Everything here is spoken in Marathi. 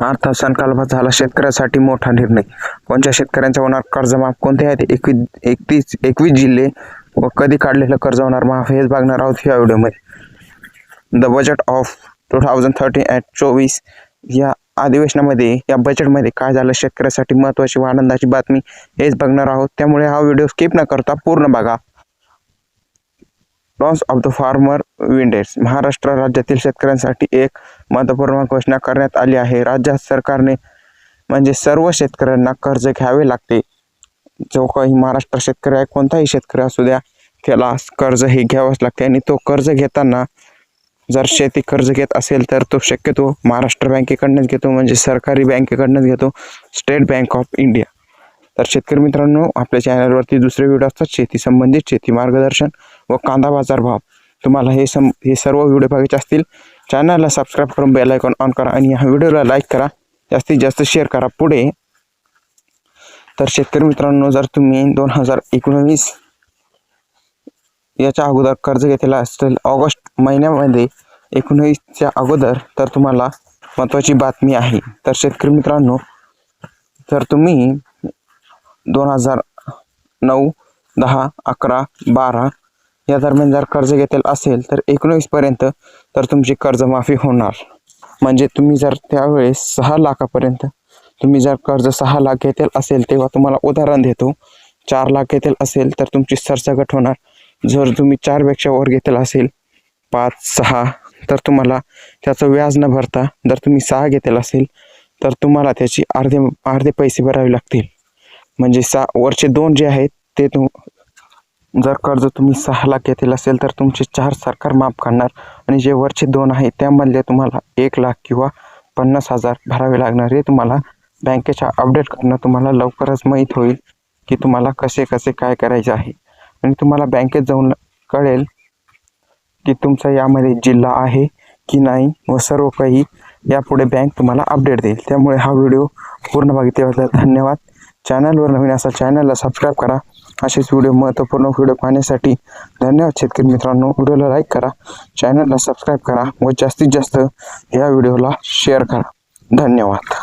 अर्थसंकल्पात झाला. शेतकऱ्यासाठी मोठा निर्णय. कोणत्या शेतकऱ्यांचा होणार कर्जमाफ कोणते आहेत? एकवीस एकतीस एकवीस जिल्हे व कधी काढलेलं कर्ज होणार माफ? हेच बघणार आहोत या व्हिडिओमध्ये. The budget of two thousand thirty at चोवीस या अधिवेशनामध्ये या बजेटमध्ये काय झालं? शेतकऱ्यासाठी महत्त्वाची व आनंदाची बातमी हेच बघणार आहोत. त्यामुळे हा व्हिडिओ स्किप न करता पूर्ण बघा. Loans of the farmer windage Maharashtra राज्यातील शेतकऱ्यांसाठी एक महत्त्वपूर्ण घोषणा करण्यात आली आहे. राज्य सरकारने म्हणजे सर्व शेतकऱ्यांना कर्ज घ्यावे लागते. जो काही महाराष्ट्र शेतकरी आहे कोणताही शेतकरी असू द्या त्याला कर्ज हे घ्यावंच लागते आणि तो कर्ज घेताना जर शेती कर्ज घेत असेल तर तो शक्यतो महाराष्ट्र बँकेकडनंच घेतो म्हणजे सरकारी बँकेकडनंच घेतो स्टेट बँक ऑफ इंडिया. तर शेतकरी मित्रांनो आपल्या चॅनलवरती दुसरे व्हिडिओ असतात शेती संबंधित शेती मार्गदर्शन व कांदा बाजार भाव. तुम्हाला हे सम हे सर्व व्हिडिओ बघायचे असतील चॅनलला सबस्क्राईब करून बेल आयकॉन ऑन करा आणि ह्या व्हिडिओला लाईक करा. जास्तीत जास्त शेअर करा पुढे. तर शेतकरी मित्रांनो जर तुम्ही दोन हजार एकोणवीस याच्या अगोदर कर्ज घेतलेला असेल ऑगस्ट महिन्यामध्ये एकोणवीसच्या अगोदर तर तुम्हाला महत्त्वाची बातमी आहे. तर शेतकरी मित्रांनो तर तुम्ही दोन हजार नऊ दहा अकरा बारा या दरम्यान जर कर्ज घेतलेलं असेल तर एकोणवीसपर्यंत तर तुमची कर्जमाफी होणार. म्हणजे तुम्ही जर त्यावेळेस सहा लाखापर्यंत तुम्ही जर कर्ज सहा लाख घेतेल असेल तेव्हा तुम्हाला उदाहरण देतो. चार लाख घेतेल असेल तर तुमची सरसगट होणार. जर तुम्ही चारपेक्षा वर घेतलं असेल पाच सहा तर तुम्हाला त्याचं व्याज न भरता जर तुम्ही सहा घेतलं असेल तर तुम्हाला त्याची अर्धे अर्धे पैसे भरावे लागतील. म्हणजे सहा वरचे दोन जे आहेत ते तुम जर कर्ज तुम्ही सहा लाख घेतलेलं असेल तर तुमचे चार सरकार माफ करणार. आणि जे वरचे दोन आहे त्यामधले तुम्हाला एक लाख किंवा पन्नास हजार भरावे लागणार. हे तुम्हाला बँकेच्या अपडेट करणं तुम्हाला लवकरच माहीत होईल की तुम्हाला कसे कसे काय करायचे आहे. आणि तुम्हाला बँकेत जाऊन कळेल की तुमचा यामध्ये जिल्हा आहे की नाही व सर्व काही यापुढे बँक तुम्हाला अपडेट देईल. त्यामुळे हा व्हिडिओ पूर्ण बघितल्याबद्दल धन्यवाद. चॅनलवर नवीन असा चॅनलला सबस्क्राईब करा. असेच व्हिडिओ महत्त्वपूर्ण व्हिडिओ पाहण्यासाठी धन्यवाद शेतकरी मित्रांनो. व्हिडिओला लाईक करा चॅनलला सबस्क्राईब करा व जास्तीत जास्त या व्हिडिओला शेअर करा. धन्यवाद.